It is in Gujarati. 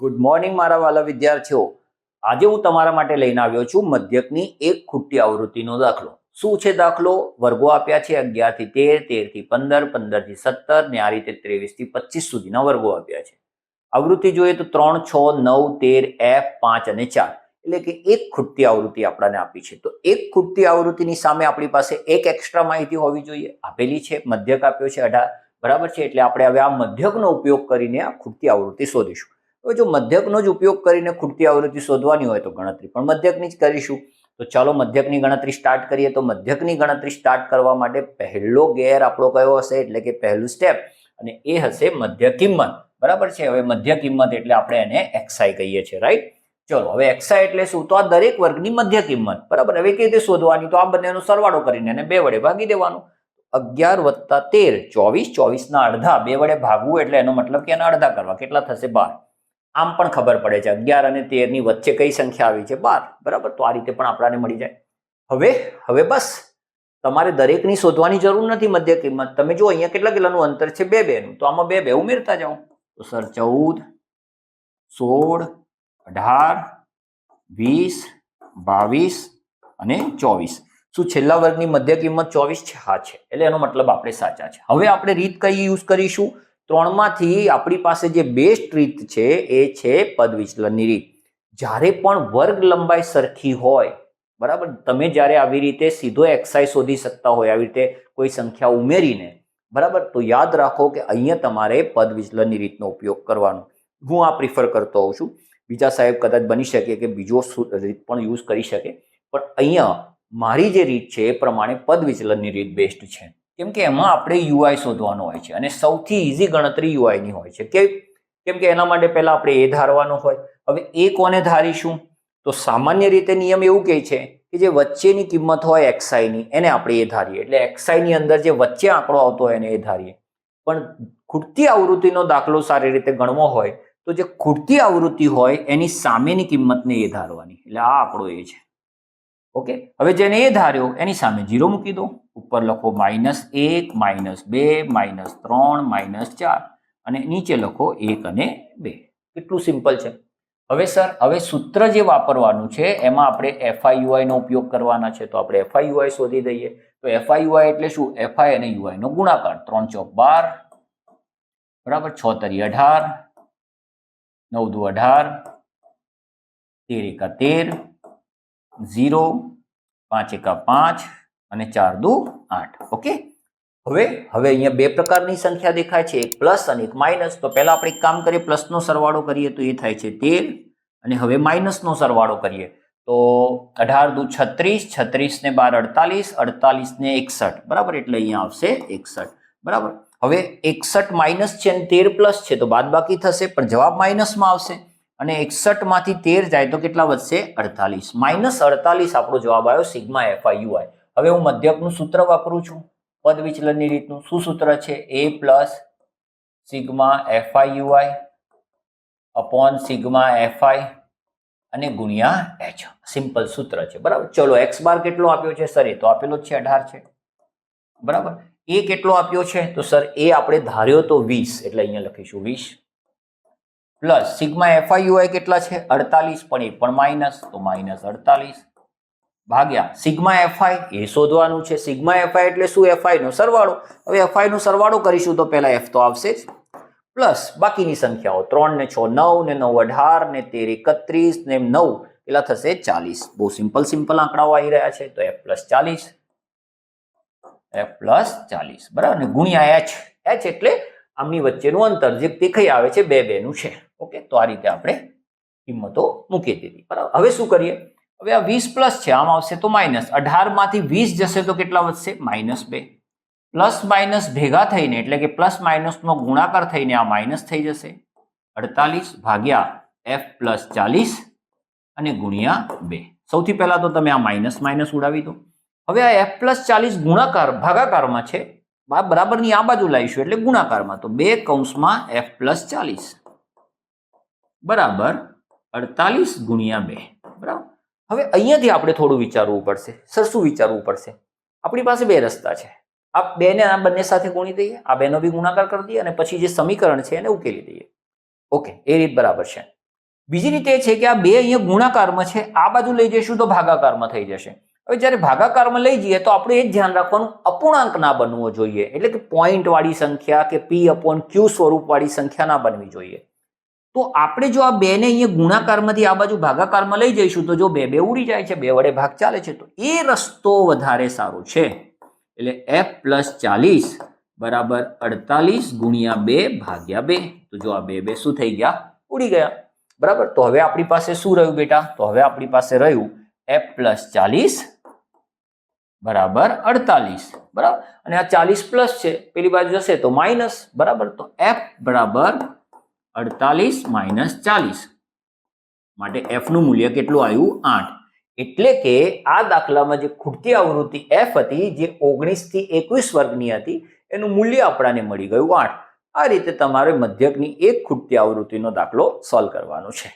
ગુડ મોર્નિંગ મારા વાલા વિદ્યાર્થીઓ. આજે હું તમારા માટે લઈને આવ્યો છું મધ્યકની એક ખુટ્ટી આવૃત્તિનો દાખલો. શું છે દાખલો? વર્ગો આપ્યા છે અગિયારથી તેર તેરથી પંદર પંદરથી સત્તર ને આ રીતે ત્રેવીસથી પચીસ સુધીના વર્ગો આપ્યા છે. આવૃત્તિ જોઈએ તો ત્રણ, છ, નવ, તેર એફ પાંચ અને ચાર. એટલે કે એક ખુટતી આવૃત્તિ આપણને આપી છે. તો એક ખૂટતી આવૃત્તિની સામે આપણી પાસે એક એક્સ્ટ્રા માહિતી હોવી જોઈએ. આપેલી છે, મધ્યક આપ્યો છે અઢાર. બરાબર છે? એટલે આપણે હવે આ મધ્યકનો ઉપયોગ કરીને આ ખૂટતી આવૃત્તિ શોધીશું. હવે જો મધ્યકનો જ ઉપયોગ કરીને ખૂટતી આવૃત્તિ શોધવાની હોય તો ગણતરી પણ મધ્યકની જ કરીશું. તો ચાલો મધ્યકની ગણતરી સ્ટાર્ટ કરીએ. તો મધ્યકની ગણતરી સ્ટાર્ટ કરવા માટે પહેલો ગેર આપણો કયો હશે? એટલે કે પહેલું સ્ટેપ અને એ હશે મધ્ય કિંમત. બરાબર છે? હવે મધ્ય કિંમત એટલે આપણે એને એક્સઆઈ કહીએ છીએ રાઈટ ચલો, હવે એક્સઆઈ એટલે શું? તો આ દરેક વર્ગની મધ્ય કિંમત. બરાબર? હવે કેવી રીતે શોધવાની? તો આ બંનેનો સરવાળો કરીને એને બે વડે ભાગી દેવાનું. અગિયાર વત્તા તેર. ચોવીસ, ચોવીસના અડધા. બે વડે ભાગવું એટલે એનો મતલબ કે એના અડધા કરવા. કેટલા થશે? બાર. આમ પણ ખબર પડે છે. અગિયાર અને તેરની વચ્ચે કઈ સંખ્યા આવી છે? બાર. બરાબર? તો આ રીતે પણ આપણાને મળી જાય. હવે હવે બસ. તમારે દરેકની શોધવાની જરૂર નથી મધ્ય કિંમત. તમે જો અહીંયા કેટલા કેટલાનું અંતર છે? બે, બેનું. તો આમાં બે બે. ઉમેરતા જાઓ. તો સર, ચૌદ, સોળ, અઢાર, વીસ, બાવીસ અને ચોવીસ. શું છેલ્લા વર્ગની મધ્ય કિંમત ચોવીસ છે? હા, છે. એટલે એનો મતલબ આપણે સાચા છે. હવે આપણે રીત કઈ યુઝ કરીશું? ત્રણમાંથી આપણી પાસે જે બેસ્ટ રીત છે એ છે પદ વિચલનની રીત. જ્યારે પણ વર્ગ લંબાઈ સરખી હોય, બરાબર? તમે જ્યારે આવી રીતે સીધો એક્સાઇઝ શોધી શકતા હોય, આવી રીતે કોઈ સંખ્યા ઉમેરીને, બરાબર? તો યાદ રાખો કે અહીંયા તમારે પદ વિચલનની રીતનો ઉપયોગ કરવાનો. હું આ પ્રિફર કરતો હોઉં છું. બીજા સાહેબ કદાચ બની શકે કે બીજો રીત પણ યુઝ કરી શકે. પણ અહીંયા મારી જે રીત છે એ પ્રમાણે પદ વિચલનની રીત બેસ્ટ છે. કેમ કે એમાં આપણે યુઆઈ શોધવાનો હોય છે અને સૌથી ઇઝી ગણતરી યુઆઈની હોય છે. કે કેમ કે એના માટે પહેલાં આપણે એ ધારવાનો હોય. હવે એ કોને ધારીશું? તો સામાન્ય રીતે નિયમ એવું કહે છે કે જે વચ્ચેની કિંમત હોય એક્સઆઈની એને આપણે એ ધારીએ. એટલે એક્સઆઈની અંદર જે વચ્ચે આંકડો આવતો હોય એને એ ધારીએ. પણ ખૂટતી આવૃત્તિનો દાખલો સારી રીતે ગણવો હોય, તો જે ખૂટતી આવૃત્તિ હોય એની સામેની કિંમતને એ ધારવાની. એટલે આ આંકડો એ છે. ઓકે? હવે જેને એ ધાર્યો, એની સામે જીરો મૂકી દો. ઉપર લખો માઇનસ એક, માઇનસ બે, માઇનસ ત્રણ, માઇનસ ચાર. અને નીચે લખો એક અને બે. કેટલું સિમ્પલ છે. હવે સર, હવે સૂત્ર જે વાપરવાનું છે, એમાં આપણે એફઆઈયુઆઈનો ઉપયોગ કરવાના છે. તો આપણે એફઆઈયુઆઈ શોધી દઈએ. તો એફઆઈયુઆઈ એટલે શું? એફઆઈ અને યુઆઈનો ગુણાકાર. ત્રણ ચોક બાર, બરાબર? છ તરી અઢાર, નવ દુ અઢાર, તેર એકા તેર ઝીરો, પાંચ એકા પાંચ અને ચાર દુ આઠ. ઓકે? હવે હવે અહીંયા બે પ્રકારની સંખ્યા દેખાય છે. એક પ્લસ અને એક માઇનસ. તો પહેલા આપણે એક કામ કરીએ, પ્લસનો સરવાળો કરીએ તો એ થાય છે તેર અને હવે માઇનસનો સરવાળો કરીએ. તો અઢાર દુ છત્રીસ છત્રીસ ને બાર અડતાલીસ અડતાલીસ ને એકસઠ. બરાબર? એટલે અહીંયા આવશે એકસઠ. બરાબર? હવે એકસઠ માઇનસ છે અને તેર પ્લસ છે તો બાદ બાકી થશે, પણ જવાબ માઇનસમાં આવશે. અને એકસઠમાંથી તેર જાય તો કેટલા વધશે? અડતાલીસ. માઇનસ અડતાલીસ આપણો જવાબ આવ્યો સિગ્મા એફઆઈ યુઆઈ. હવે હું મધ્યકનું સૂત્ર વાપરું છું. પદ વિચલનની રીતનું શું સૂત્ર છે? A plus sigma FI UI upon sigma FI અને ગુણ્યા એચ. સિમ્પલ સૂત્ર છે. બરાબર? ચલો, એક્સ બાર કેટલો આપ્યો છે? સર, એ તો આપેલો જ છે, અઢાર છે. બરાબર? એ કેટલો આપ્યો છે? તો સર, એ આપણે ધાર્યો તો વીસ, એટલે અહીંયા લખીશું વીસ. પ્લસ સિગ્મા એફઆઈ યુઆઈ કેટલા છે? અડતાલીસ પણ એ પણ માઇનસ, તો માઇનસ અડતાલીસ. ભાગ્યા, સિગ્મા એફઆઈ એ શોધવાનું છે. સિગ્મા એફઆઈ એટલે શું? એફઆઈ નો સરવાળો. હવે એફઆઈ નો સરવાળો કરીશું તો પહેલા એફ તો આવશે જ. પ્લસ બાકીની સંખ્યાઓ, ત્રણ ને છ નવ ને નવ અઢાર ને તેર એકત્રીસ ને નવ એટલા થશે? ચાલીસ. બહુ સિમ્પલ સિમ્પલ આંકડાઓ આવી રહ્યા છે. તો એફ પ્લસ ચાલીસ. એફ પ્લસ ચાલીસ. બરાબર? ને ગુણ્યા એચ. એચ એટલે આમની વચ્ચેનું અંતર જે દેખાઈ આવે છે, બે બેનું છે. ઓકે, તો આ રીતે આપણે કિંમતો મૂકી દીધી બરાબર? હવે શું કરીએ? હવે આ વીસ પ્લસ છે, આમ આવશે તો માઇનસ. અઢારમાંથી વીસ જશે તો કેટલા વધશે? માઇનસ બે. પ્લસ માઇનસ ભેગા થઈને, એટલે કે પ્લસ માઇનસનો ગુણાકાર થઈને આ માઇનસ થઈ જશે. અડતાલીસ ભાગ્યા એફ પ્લસ ચાલીસ અને ગુણ્યા બે. સૌથી પહેલાં તો તમે આ માઇનસ માઇનસ ઉડાવી દો. હવે આ એફ પ્લસ ચાલીસ ગુણાકાર ભાગાકારમાં છે. બરાબરની આ બાજુ લાવીશું એટલે ગુણાકારમાં. તો બે કૌંસમાં એફ પ્લસ ચાલીસ. બરાબર અડતાલીસ ગુણ્યા બે. બરાબર? હવે અહીંયાથી આપણે થોડું વિચારવું પડશે સર શું વિચારવું પડશે. આપણી પાસે બે રસ્તા છે. આ બેને આ બંને સાથે ગુણી દઈએ, આ બેનો બી ગુણાકાર કરી દઈએ અને પછી જે સમીકરણ છે એને ઉકેલી દઈએ. ઓકે, એ રીત બરાબર છે. બીજી રીતે એ છે કે આ બે અહીંયા ગુણાકારમાં છે, આ બાજુ લઈ જઈશું તો ભાગાકારમાં થઈ જશે. હવે જ્યારે ભાગાકારમાં લઈ જઈએ તો આપણે એ જ ધ્યાન રાખવાનું, અપૂર્ણાંક ના બનવો જોઈએ. એટલે કે પોઈન્ટ વાળી સંખ્યા કે પી અપોન ક્યુ સ્વરૂપ વાળી સંખ્યા ના બનવી જોઈએ. તો આપણે જો આ બેને અહીંયા ગુણાકારમાંથી આ બાજુ ભાગાકારમાં લઈ જઈશું, તો જો બે બે ઉડી જાય છે, બે વડે ભાગ ચાલે છે, તો એ રસ્તો વધારે સારો છે. એટલે એફ પ્લસ ચાલીસ બરાબર અડતાલીસ ગુણ્યા બે ભાગ્યા બે. તો જો આ બે બે શું થઈ ગયા? ઉડી ગયા. બરાબર? તો હવે આપણી પાસે શું રહ્યું બેટા? તો હવે આપણી પાસે રહ્યું એફ પ્લસ ચાલીસ બરાબર અડતાલીસ. બરાબર? અને આ ચાલીસ પ્લસ છે, પેલી બાજુ જશે તો માઇનસ બરાબર? તો એફ બરાબર અડતાલીસ માઇનસ ચાલીસ. માટે એફનું મૂલ્ય કેટલું આવ્યું? આઠ. એટલે કે આ દાખલામાં જે ખૂટતી આવૃત્તિ એફ હતી, જે ઓગણીસથી એકવીસ વર્ગની હતી, એનું મૂલ્ય આપણાને મળી ગયું આઠ. આ રીતે તમારે મધ્યકની એક ખૂટતી આવૃત્તિનો દાખલો સોલ્વ કરવાનો છે.